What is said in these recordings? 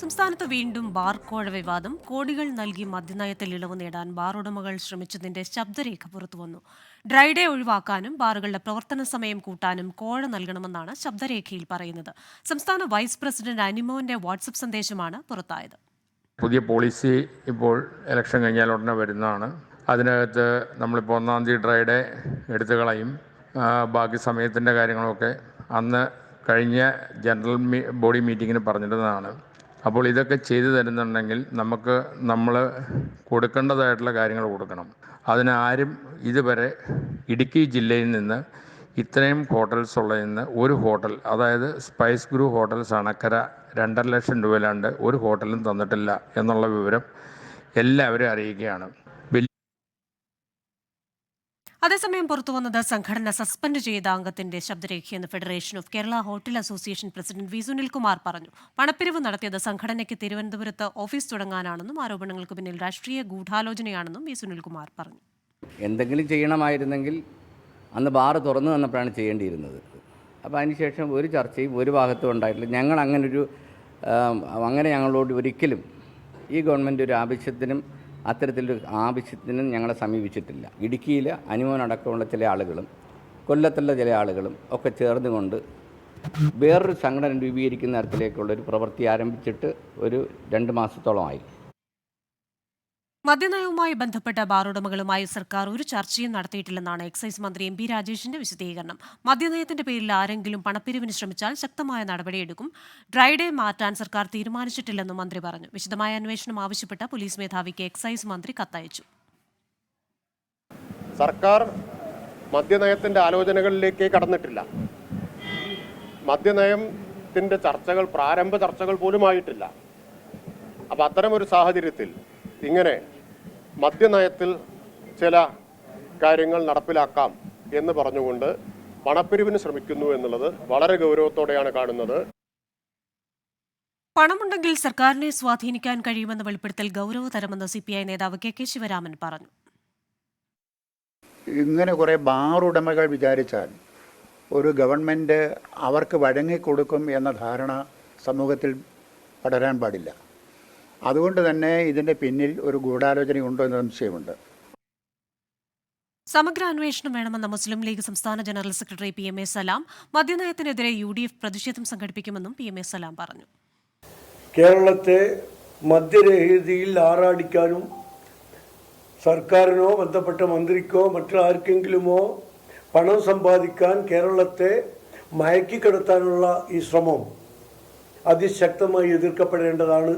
സംസ്ഥാനത്ത് വീണ്ടും ബാർ കോഴ വിവാദം. കോടികൾ നൽകി മദ്യനയത്തിൽ ഇളവ് നേടാൻ ബാർ ഉടമകൾ ശ്രമിച്ചതിന്റെ ശബ്ദരേഖ പുറത്തുവന്നു ഡ്രൈഡേ ഒഴിവാക്കാനും ബാറുകളുടെ പ്രവർത്തന സമയം കൂട്ടാനും കോഴ നൽകണമെന്നാണ് ശബ്ദരേഖയിൽ പറയുന്നത്. സംസ്ഥാന വൈസ് പ്രസിഡന്റ് അനിമോന്റെ വാട്സപ്പ് സന്ദേശമാണ് പുറത്തായത്. പുതിയ പോളിസി ഇപ്പോൾ ഇലക്ഷൻ കഴിഞ്ഞാൽ ഉടനെ വരുന്നതാണ്. അതിനകത്ത് നമ്മളിപ്പോൾ ഒന്നാം തീയതി ഡ്രൈഡേ എടുത്തു കളയും. ബാക്കി സമയത്തിന്റെ കാര്യങ്ങളൊക്കെ അന്ന് കഴിഞ്ഞ ജനറൽ ബോഡി മീറ്റിങ്ങിന് പറഞ്ഞിരുന്നതാണ്. അപ്പോൾ ഇതൊക്കെ ചെയ്തു തരുന്നുണ്ടെങ്കിൽ നമുക്ക് നമ്മൾ കൊടുക്കേണ്ടതായിട്ടുള്ള കാര്യങ്ങൾ കൊടുക്കണം. അതിന് ആരും ഇതുവരെ ഇടുക്കി ജില്ലയിൽ നിന്ന് ഇത്രയും ഹോട്ടൽസ് നിന്ന് ഒരു ഹോട്ടൽ അതായത് സ്പൈസ് ഗ്രൂ ഹോട്ടൽസ് അണക്കര രണ്ടര ലക്ഷം രൂപയിലാണ്ട് ഒരു ഹോട്ടലും തന്നിട്ടില്ല എന്നുള്ള വിവരം എല്ലാവരും അറിയിക്കുകയാണ് അതേസമയം പുറത്തുവന്നത് സംഘടന സസ്പെൻഡ് ചെയ്ത അംഗത്തിന്റെ ശബ്ദരേഖയെന്ന് federation of Kerala hotel association president V Sunilkumar പറഞ്ഞു. പണപ്പിരിവ് നടത്തിയത് സംഘടനയ്ക്ക് തിരുവനന്തപുരത്ത് ഓഫീസ് തുടങ്ങാനാണെന്നും ആരോപണങ്ങൾക്ക് പിന്നിൽ രാഷ്ട്രീയ ഗൂഢാലോചനയാണെന്നും വി സുനിൽകുമാർ പറഞ്ഞു. എന്തെങ്കിലും ചെയ്യണമായിരുന്നെങ്കിൽ അന്ന് ബാറ് തുറന്നു തന്നപ്പോഴാണ് ചെയ്യേണ്ടിയിരുന്നത്. അപ്പോൾ അതിനുശേഷം ഒരു ചർച്ചയും ഒരു ഭാഗത്തും ഉണ്ടായിട്ടില്ല. ഞങ്ങൾ അങ്ങനൊരു അങ്ങനെ ഞങ്ങളോട് ഒരിക്കലും ഈ ഗവൺമെന്റ് ഒരു ആവശ്യത്തിനും അത്തരത്തിലൊരു ആവശ്യത്തിന് ഞങ്ങളെ സമീപിച്ചിട്ടില്ല. ഇടുക്കിയിൽ അനുമോനടക്കമുള്ള ചില ആളുകളും കൊല്ലത്തുള്ള ചില ആളുകളും ഒക്കെ ചേർന്നുകൊണ്ട് വേറൊരു സംഘടന രൂപീകരിക്കുന്ന തരത്തിലേക്കുള്ള ഒരു പ്രവൃത്തി ആരംഭിച്ചിട്ട് ഒരു രണ്ട് മാസത്തോളമായി. മദ്യനയവുമായി ബന്ധപ്പെട്ട ബാറുടമകളുമായി സർക്കാർ ഒരു ചർച്ചയും നടത്തിയിട്ടില്ലെന്നാണ് എക്സൈസ് മന്ത്രി എം പി രാജേഷിന്റെ വിശദീകരണം. മദ്യനയത്തിന്റെ പേരിൽ ആരെങ്കിലും പണപ്പിരിവിന് ശ്രമിച്ചാൽ ശക്തമായ നടപടിയെടുക്കും. ഡ്രൈഡേ മാറ്റാൻ സർക്കാർ തീരുമാനിച്ചിട്ടില്ലെന്നും മന്ത്രി പറഞ്ഞു. വിശദമായ അന്വേഷണം ആവശ്യപ്പെട്ട പോലീസ് മേധാവിക്ക് എക്സൈസ് മന്ത്രി കത്തയച്ചു. സർക്കാർ മദ്യനയത്തിന്റെ ആലോചനകളിലേക്ക് കടന്നിട്ടില്ല. മദ്യനയത്തിന്റെ ചർച്ചകൾ പ്രാരംഭ ചർച്ചകൾ പോലും ആയിട്ടില്ല അപ്പൊ അത്തരം ഒരു സാഹചര്യത്തിൽ ഇങ്ങനെ മദ്യനയത്തിൽ ചില കാര്യങ്ങൾ നടപ്പിലാക്കാം എന്ന് പറഞ്ഞുകൊണ്ട് പണപ്പിരിവിന് ശ്രമിക്കുന്നു എന്നുള്ളത് വളരെ ഗൗരവത്തോടെയാണ് കാണുന്നത്. പണമുണ്ടെങ്കിൽ സർക്കാരിനെ സ്വാധീനിക്കാൻ കഴിയുമെന്ന വെളിപ്പെടുത്തൽ ഗൗരവതരമെന്ന് സി പി ഐ നേതാവ് കെ കെ ശിവരാമൻ പറഞ്ഞു. ഇങ്ങനെ കുറേ ബാറുടമകൾ വിചാരിച്ചാൽ ഒരു ഗവൺമെന്റ് അവർക്ക് വഴങ്ങിക്കൊടുക്കും എന്ന ധാരണ സമൂഹത്തിൽ പടരാൻ പാടില്ല. അതുകൊണ്ട് തന്നെ ഇതിന്റെ പിന്നിൽ ഒരു ഗൂഢാലോചനയുണ്ടോ എന്ന സംശയമുണ്ട്. സമഗ്ര അന്വേഷണം വേണമെന്ന മുസ്ലിം ലീഗ് സംസ്ഥാന general secretary P M A Salam മദ്യനയത്തിനെതിരെ U D F പ്രതിഷേധം സംഘടിപ്പിക്കുമെന്നും പി എം എ സലാം പറഞ്ഞു. കേരളത്തെ മദ്യരഹിതയിൽ ആറാടിക്കാനും സർക്കാരിനോ ബന്ധപ്പെട്ട മന്ത്രിക്കോ മറ്റാർക്കെങ്കിലുമോ പണം സമ്പാദിക്കാൻ കേരളത്തെ മയക്കിക്കിടത്താനുള്ള ഈ ശ്രമം അതിശക്തമായി എതിർക്കപ്പെടേണ്ടതാണ്.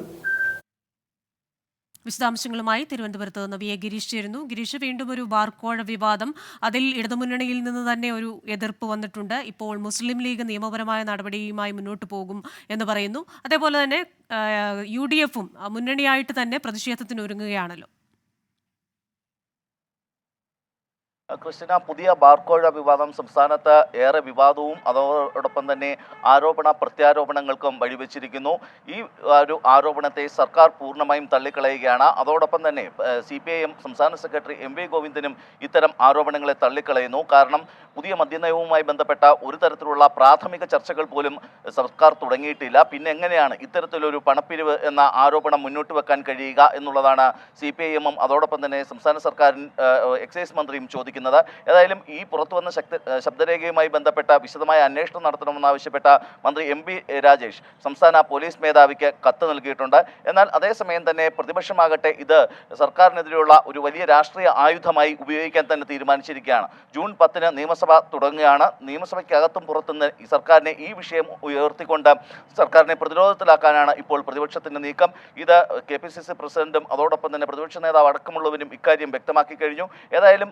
വിശദാംശങ്ങളുമായി തിരുവനന്തപുരത്ത് നിന്ന് വി എ ഗിരീഷ് ചേരുന്നു. ഗിരീഷ് വീണ്ടും ഒരു ബാർക്കോഴ വിവാദം. അതിൽ ഇടതുമുന്നണിയിൽ നിന്ന് തന്നെ ഒരു എതിർപ്പ് വന്നിട്ടുണ്ട്. ഇപ്പോൾ മുസ്ലിം ലീഗ് നിയമപരമായ നടപടിയുമായി മുന്നോട്ട് പോകും എന്ന് പറയുന്നു. അതേപോലെ തന്നെ യു ഡി എഫും മുന്നണിയായിട്ട് തന്നെ പ്രതിഷേധത്തിന് ഒരുങ്ങുകയാണല്ലോ. ക്രിസ്റ്റിന പുതിയ ബാർക്കോഴ വിവാദം സംസ്ഥാനത്ത് ഏറെ വിവാദവും അതോടൊപ്പം തന്നെ ആരോപണ പ്രത്യാരോപണങ്ങൾക്കും വഴിവെച്ചിരിക്കുന്നു. ഈ ഒരു ആരോപണത്തെ സർക്കാർ പൂർണമായും തള്ളിക്കളയുകയാണ്. അതോടൊപ്പം തന്നെ സി സംസ്ഥാന സെക്രട്ടറി എം വി ഗോവിന്ദനും ഇത്തരം ആരോപണങ്ങളെ തള്ളിക്കളയുന്നു. കാരണം പുതിയ മദ്യനയവുമായി ബന്ധപ്പെട്ട ഒരു തരത്തിലുള്ള പ്രാഥമിക ചർച്ചകൾ പോലും സർക്കാർ തുടങ്ങിയിട്ടില്ല. പിന്നെ എങ്ങനെയാണ് ഇത്തരത്തിലൊരു പണപ്പിരിവ് എന്ന ആരോപണം മുന്നോട്ട് വെക്കാൻ കഴിയുക എന്നുള്ളതാണ് സി അതോടൊപ്പം തന്നെ സംസ്ഥാന സർക്കാരിൻ എക്സൈസ് മന്ത്രിയും ചോദിക്കുന്നത്. ഏതായാലും ഈ പുറത്തു വന്ന ശക്ത ശബ്ദരേഖയുമായി ബന്ധപ്പെട്ട വിശദമായ അന്വേഷണം നടത്തണമെന്നാവശ്യപ്പെട്ട മന്ത്രി എം രാജേഷ് സംസ്ഥാന പോലീസ് മേധാവിക്ക് കത്ത് നൽകിയിട്ടുണ്ട്. എന്നാൽ അതേസമയം തന്നെ പ്രതിപക്ഷമാകട്ടെ ഇത് സർക്കാരിനെതിരെയുള്ള ഒരു വലിയ രാഷ്ട്രീയ ആയുധമായി ഉപയോഗിക്കാൻ തന്നെ തീരുമാനിച്ചിരിക്കുകയാണ്. ജൂൺ പത്തിന് നിയമസഭ തുടങ്ങുകയാണ്. നിയമസഭയ്ക്കകത്തും പുറത്തുനിന്ന് ഈ സർക്കാരിനെ ഈ വിഷയം ഉയർത്തിക്കൊണ്ട് സർക്കാരിനെ പ്രതിരോധത്തിലാക്കാനാണ് ഇപ്പോൾ പ്രതിപക്ഷത്തിന്റെ നീക്കം. ഇത് കെ പി സി സി പ്രസിഡന്റും അതോടൊപ്പം തന്നെ പ്രതിപക്ഷ നേതാവ് അടക്കമുള്ളവരും ഇക്കാര്യം വ്യക്തമാക്കി കഴിഞ്ഞു. ഏതായാലും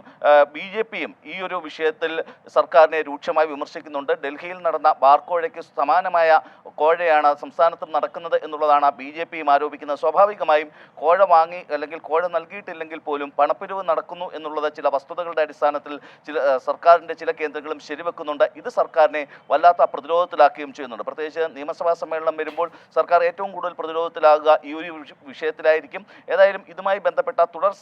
ബി ജെ പിയും ഈ ഒരു വിഷയത്തിൽ സർക്കാരിനെ രൂക്ഷമായി വിമർശിക്കുന്നുണ്ട്. ഡൽഹിയിൽ നടന്ന ബാർക്കോഴയ്ക്ക് സമാനമായ കോഴയാണ് സംസ്ഥാനത്തും നടക്കുന്നത് എന്നുള്ളതാണ് ബി ജെ പിയും ആരോപിക്കുന്നത്. സ്വാഭാവികമായും കോഴ വാങ്ങി അല്ലെങ്കിൽ കോഴ നൽകിയിട്ടില്ലെങ്കിൽ പോലും പണപ്പിരിവ് നടക്കുന്നു എന്നുള്ളത് ചില വസ്തുതകളുടെ അടിസ്ഥാനത്തിൽ ചില സർക്കാരിന്റെ ചില കേന്ദ്രങ്ങളും ശരിവെക്കുന്നുണ്ട്. ഇത് സർക്കാരിനെ വല്ലാത്ത പ്രതിരോധത്തിലാക്കുകയും ചെയ്യുന്നുണ്ട്. പ്രത്യേകിച്ച് നിയമസഭാ സമ്മേളനം വരുമ്പോൾ സർക്കാർ ഏറ്റവും കൂടുതൽ പ്രതിരോധത്തിലാകുക ഈ ഒരു വിഷയത്തിലായിരിക്കും. ഏതായാലും ഇതുമായി ബന്ധപ്പെട്ട തുടർ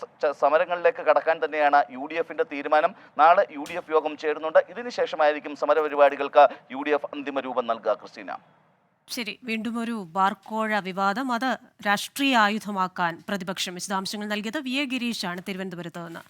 സമരങ്ങളിലേക്ക് കടക്കാൻ തന്നെയാണ് യു ഡി എഫിന്റെ തീരുമാനം. നാളെ യു ഡി എഫ് യോഗം ചേരുന്നുണ്ട്. ഇതിനുശേഷമായിരിക്കും സമരപരിപാടികൾക്ക് യു ഡി എഫ് അന്തിമ രൂപം നൽകുക ക്രിസ്റ്റീന. ശരി വീണ്ടും ഒരു ബാർക്കോഴ വിവാദം. അത് രാഷ്ട്രീയ ആയുധമാക്കാൻ പ്രതിപക്ഷം വിശദാംശങ്ങൾ നൽകിയത് വി എ ഗിരീഷാണ് തിരുവനന്തപുരത്ത് നിന്ന്.